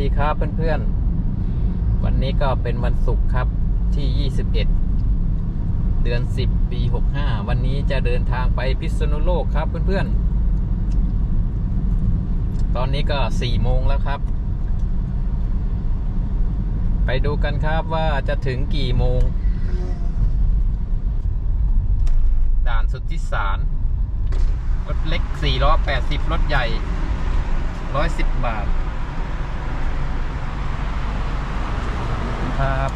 ดีครับเพื่อนๆ วันนี้ก็เป็นวันศุกร์ครับที่ 21 เดือน 10 ปี 65 วันนี้จะเดินทางไปพิษณุโลกครับเพื่อนๆ ตอนนี้ก็ 4 โมงแล้วครับ ไปดูกันครับว่าจะถึงกี่โมง ด่านสุทธิสารรถเล็ก 4 ล้อ 80 รถใหญ่ 110 บาท ครับ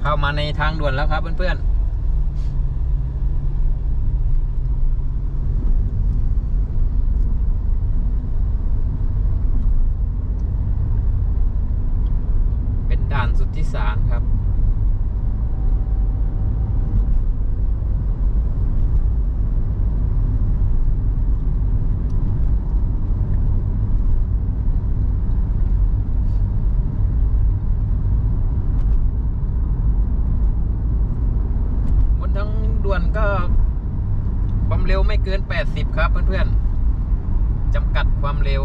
เข้ามาในทางด่วนแล้วครับเพื่อนๆ เป็นด่านสุทธิสารครับ บนทางด่วน ก็ความเร็วไม่เกิน 80 ครับ เพื่อนๆจำกัดความเร็ว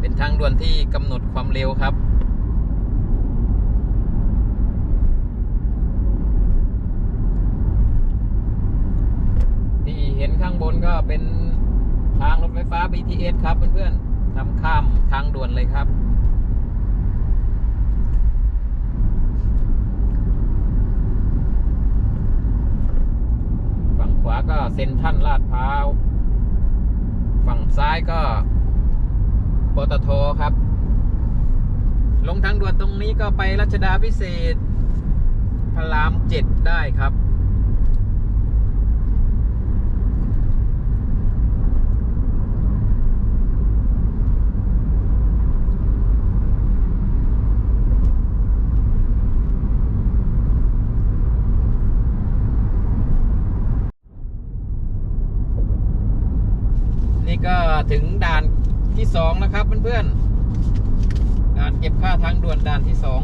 เป็นทางด่วนที่กำหนดความเร็วครับ ที่เห็ นก็เป็นทางรถไฟฟ้า BTS ครับเพื่อนๆทำข้ามทางด่วนเลยครับ ฝั่งขวาก็เซ็นทรัลลาดพร้าว ฝั่งซ้ายก็ปตทครับ ลงทางด่วนตรงนี้ก็ไปรัชดาพิเศษพระรามเจ็ดได้ครับ นี่ก็ถึงด่านที่ สองนะครับเพื่อนๆด่านเก็บค่าทางด่วนด่านที่สอง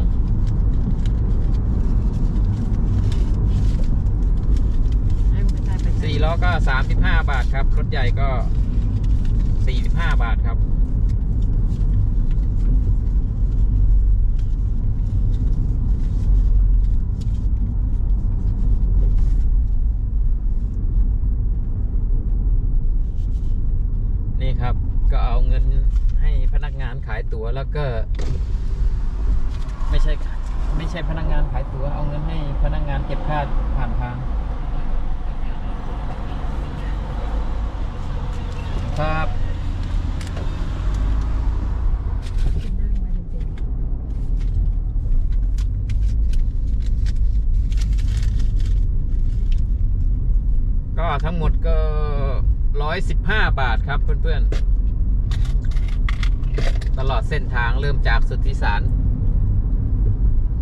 สี่ล้อก็สามสิบห้าบาทครับ รถใหญ่ก็สี่สิบห้าบาทครับนี่ครับ ก็เอาเงินให้พนักงานขายตั๋วแล้วก็ ไม่ใช่ไม่ใช่พนักงานขายตั๋วเอาเงินให้พนักงานเก็บค่าผ่านทางครับก็ทั้งหมดก็ร้อยสิบห้าบาทครับเพื่อนๆ ตลอดเส้นทางเริ่มจากสุทธิสาร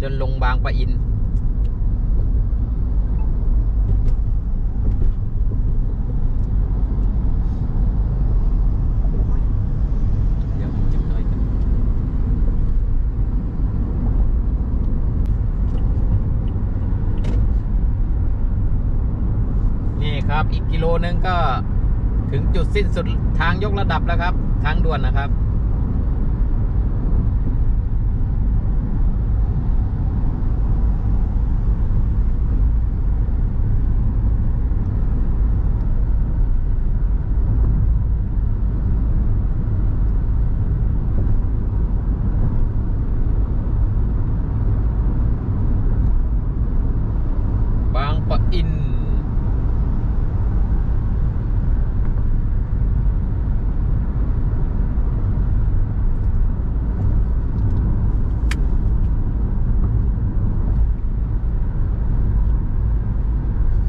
จนลงบางปะอิน เดี๋ยวจิบน่อยกันนี่ครับอีกกิโลนึงก็ถึงจุดสิ้นสุดทางยกระดับแล้วครับ ทางด่วนนะครับางปะอิน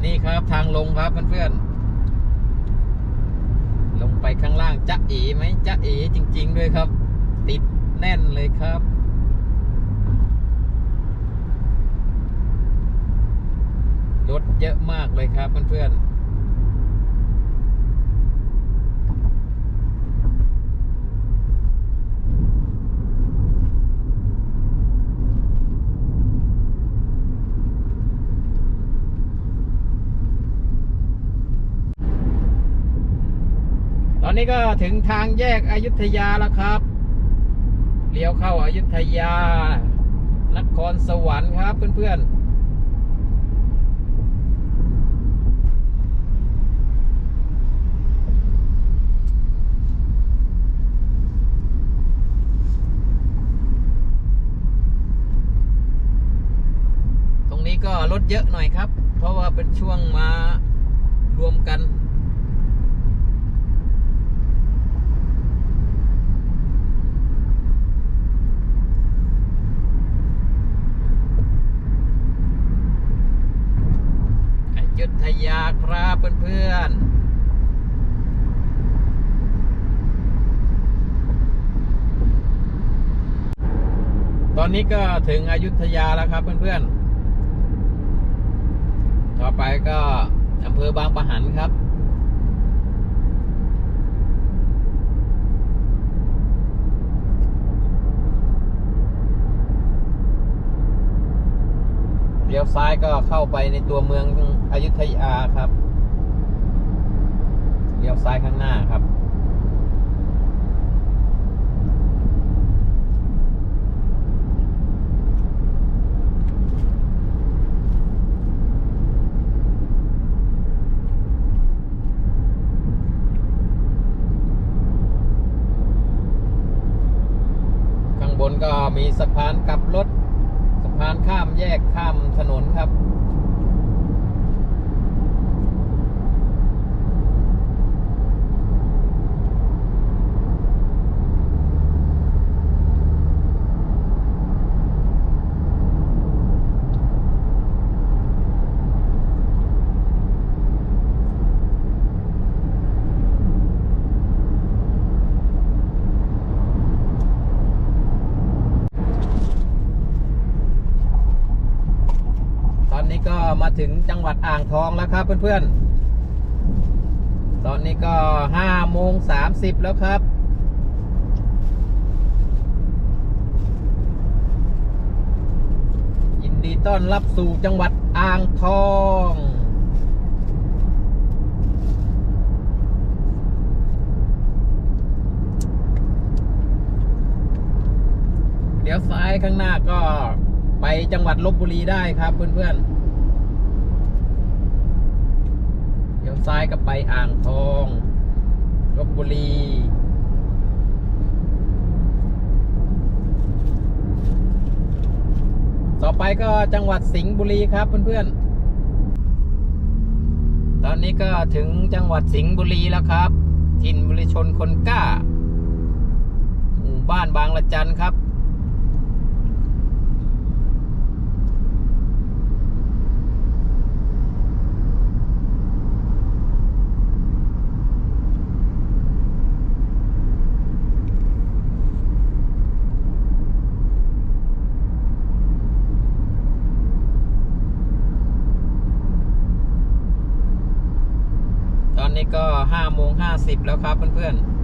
นี่ครับทางลง ครับเพื่อนๆ ลงไปข้างล่างจะเอ๋ไหมจะเอ๋จริง ๆ ด้วยครับ ติดแน่นเลยครับรถเยอะมากเลยครับเพื่อนๆ นี้ก็ถึงทางแยกอายุทยาแล้วครับเลี้ยวเข้าอายุทยานครสวรรค์ครับเพื่อนๆตรงนี้ก็รถเยอะหน่อยครับ เพราะว่าเป็นช่วงมารวมกัน อยุธยาครับเพื่อนๆ ตอ นี้ก็ถึงอยุธยาแล้วครับเพื่อนๆ ต่อไปก็อำเภอบางปะหันครับ เลี้ยวซ้ายก็เข้าไปในตัวเมืองอยุธยาครับ เลี้ยวซ้ายข้างหน้าครับ ข้างบนก็ มีสะพานกลับรถ สะพานข้ามแยกข้ามถนนครับ ตอนนี้ก็มา ถึงจังหวัดอ่างทองแล้วครับเพื่อนๆ ตอนนี้ก็ห้าโมงสามสิบแล้วครับ ยินดีต้อนรับสู่จังหวัดอ่างทองเดี๋ยวซ้ายข้างหน้าก็ไปจังหวัดลบบุรีได้ครับเพื่อนๆ เดี๋ ยวซ้ายก็ไปอ่างทองลบบุรีต่อไปก็จังหวัดสิงห์บุรีครับเพื่อนๆ ตอนนี้ก็ถึงจังหวัดสิงห์บุรีแล้วครับ ถิ่นบริชนคนกล้า หมู่บ้านบางละจันครับ ตอนนี้ก็ห้าโมงห้า สิบแล้วครับเพื่อนๆ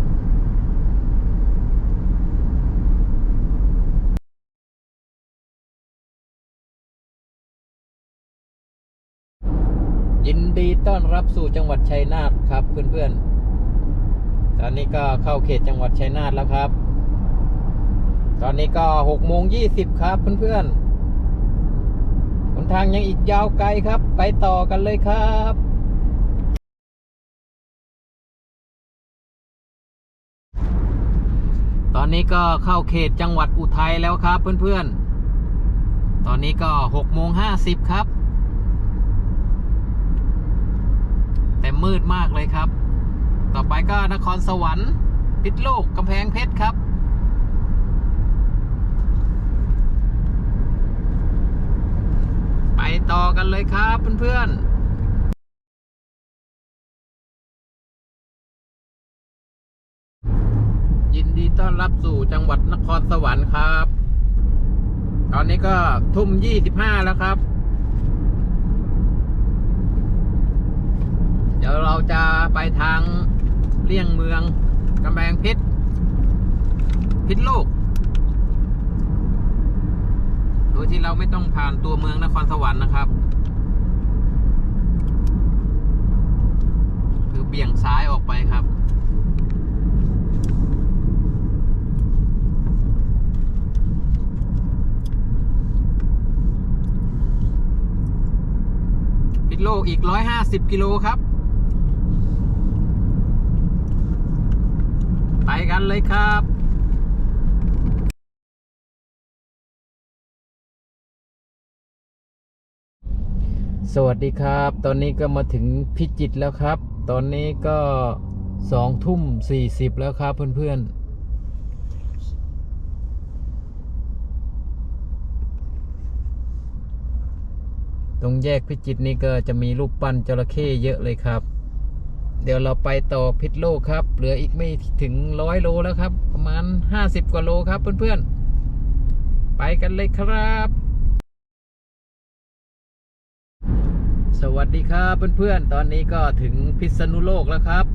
ยินดีต้อนรับสู่จังหวัดชัยนาทครับเพื่อนๆ ตอนนี้ก็เข้าเขตจังหวัดชัยนาทแล้วครับ ตอนนี้ก็หกโมงยี่สิบครับเพื่อนๆ หนทางยังอีกยาวไกลครับ ไปต่อกันเลยครับ ตอนนี้ก็เข้าเขตจังหวัดอุทัยแล้วครับเพื่อนๆ ตอนนี้ก็หกโมงห้าสิบครับ แต่มืดมากเลยครับ ต่อไปก็นครสวรรค์ พิษโลกกำแพงเพชรครับไปต่อกันเลยครับเพื่อนๆ ต้อนรับสู่จังหวัดนครสวรรค์ครับ ตอนนี้ก็ทุ่มยี่สิบห้าแล้วครับ เดี๋ยวเราจะไปทางเลี่ยงเมืองกำแพงเพชรพิษโลก โดยที่เราไม่ต้องผ่านตัวเมืองนครสวรรค์นะครับ คือเบี่ยงซ้ายออกไปครับ โลก อีก 150 กิโลครับ ไปกันเลยครับสวัสดีครับ ตอนนี้ก็มาถึงพิจิตรแล้วครับ ตอนนี้ก็สองทุ่มสี่สิบแล้วครับเพื่อนๆ ตรงแยกพิจิตรนี่ก็จะมีรูปปั้นจระเข้เยอะเลยครับ เดี๋ยวเราไปต่อพิษโลกครับ เหลืออีกไม่ถึงร้อยโลแล้วครับ ประมาณห้าสิบกว่าโลครับเพื่อนๆ ไปกันเลยครับ สวัสดีครับเพื่อนๆ ตอนนี้ก็ถึงพิษณุโลกแล้วครับ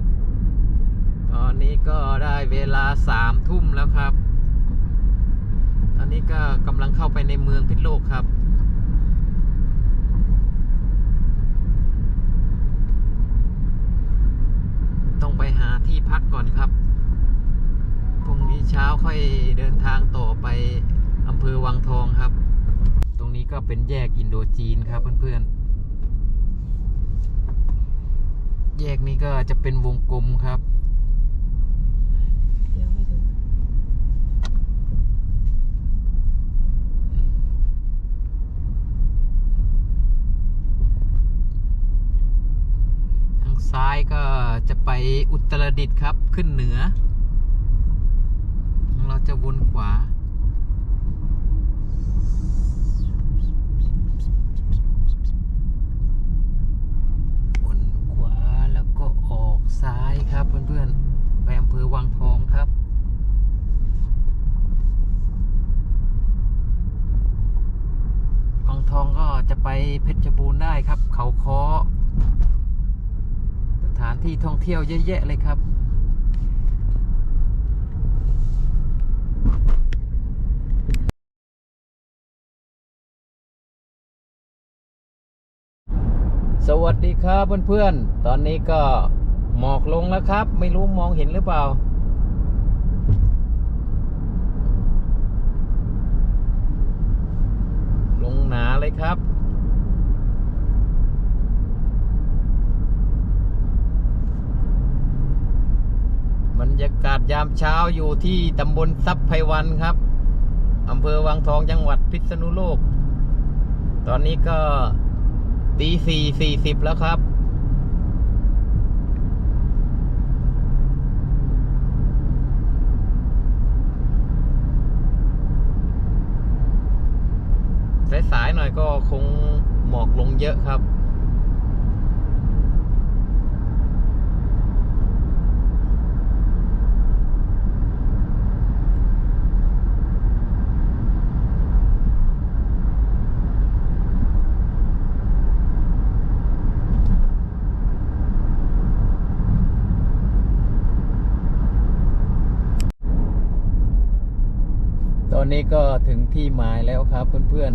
ตอนนี้ก็ได้เวลาสามทุ่มแล้วครับ ตอนนี้ก็กำลังเข้าไปในเมืองพิษโลกครับ ต้องไปหาที่พักก่อนครับพรุ่งนี้เช้าค่อยเดินทางต่อไปอำเภอวังทองครับ ตรงนี้ก็เป็นแยกอินโดจีนครับเพื่อนๆ แยกนี้ก็จะเป็นวงกลมครับ เดี๋ยวไม่ถึง ทาง ซ้ายก็จะไปอุตรดิตถ์ครับขึ้นเหนือ เราจะวนขวา วนขวาแล้วก็ออกซ้ายครับเพื่อนๆ ไปอำเภอวังทองครับ วังทองก็จะไปเพชรบูรณ์ได้ครับ เขาคอ สถาน ท่องเที่ยวเยอะแยะเลยครับสวัสดีครับเพื่อนๆ ตอนนี้ก็หมอกลงแล้วครับ ไม่รู้มองเห็นหรือเปล่า ลงหนาเลยครับ บร รยากาศยามเช้าอยู่ที่ตำบลทรัพย์ไพวันครับอำเภอวังทองจังหวัดพิษณุโลก ตอนนี้ก็ตีสี่สี่สิบแล้วครับ สายๆหน่อยก็คงหมอกลงเยอะครับ ก็ถึงที่หมายแล้วครับเพื่อน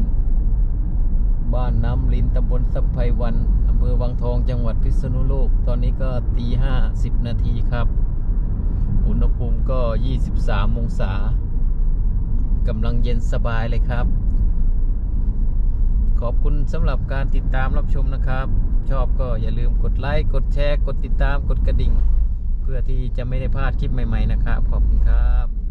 ๆ บ้านน้ำลินตำบลสัพไพวันอำเภอวังทองจังหวัดพิษณุโลก ตอนนี้ก็ตีห้าสิบนาทีครับ อุณหภูมิก็ 23 องศากำลังเย็นสบายเลยครับ ขอบคุณสำหรับการติดตามรับชมนะครับ ชอบก็อย่าลืมกดไลค์ กดแชร์ กดติดตาม กดกระดิ่ง เพื่อที่จะไม่ได้พลาดคลิปใหม่ ๆ นะครับ ขอบคุณครับ